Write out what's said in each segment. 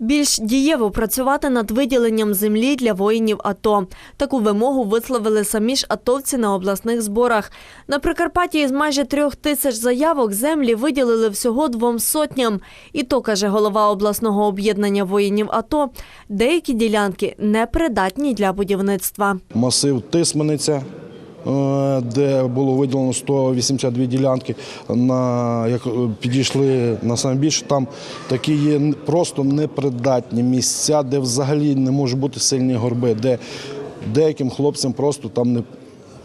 Більш дієво працювати над виділенням землі для воїнів АТО. Таку вимогу висловили самі ж атовці на обласних зборах. На Прикарпатті із майже трьох тисяч заявок землі виділили всього двом сотням. І то, каже голова обласного об'єднання воїнів АТО, деякі ділянки непридатні для будівництва. масив Тисмениця, де було виділено 182 ділянки. На, як е, підійшли на найбільше, там такі є просто непридатні місця, де взагалі не можуть бути сильні горби, де деяким хлопцям просто там не,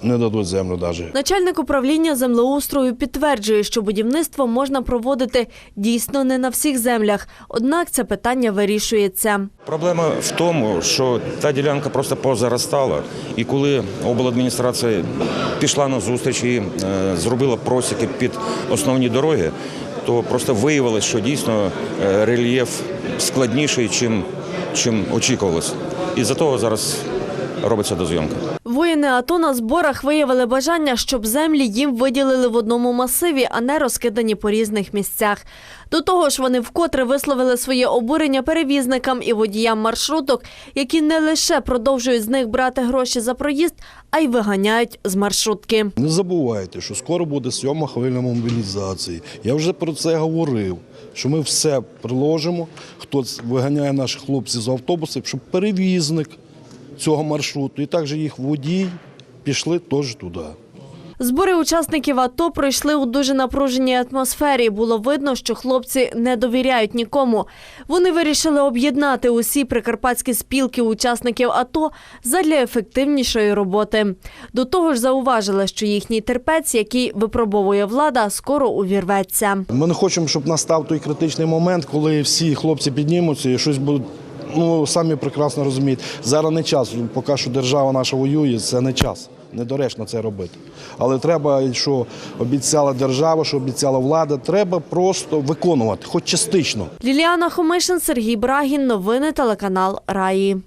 не дадуть землю навіть. Начальник управління землеустрою підтверджує, що будівництво можна проводити дійсно не на всіх землях. Однак це питання вирішується. Проблема в тому, що та ділянка просто позаростала, і коли обладміністрація пішла на зустріч і е, зробила просіки під основні дороги, то просто виявилось, що дійсно е, рельєф складніший, чим, чим очікувалось. І за того зараз робиться дозйомка. Воїни АТО на зборах виявили бажання, щоб землі їм виділили в одному масиві, а не розкидані по різних місцях. До того ж, вони вкотре висловили своє обурення перевізникам і водіям маршруток, які не лише продовжують з них брати гроші за проїзд, а й виганяють з маршрутки. Не забувайте, що скоро буде сьома хвиля мобілізації. Я вже про це говорив, що ми все приложимо, хто виганяє наших хлопців з автобусів, щоб перевізник цього маршруту і також їх водій пішли теж туди. Збори учасників АТО пройшли у дуже напруженій атмосфері. Було видно, що хлопці не довіряють нікому. Вони вирішили об'єднати усі прикарпатські спілки учасників АТО задля ефективнішої роботи. До того ж, зауважили, що їхній терпець, який випробовує влада, скоро увірветься. Ми не хочемо, щоб настав той критичний момент, коли всі хлопці піднімуться і щось будуть. Ну, самі прекрасно розуміють. Зараз не час, поки що держава наша воює, це не час. Недоречно це робити. Але треба, що обіцяла держава, що обіцяла влада, треба просто виконувати, хоч частично. Ліліана Хомишин, Сергій Брагін. Новини телеканал Раї.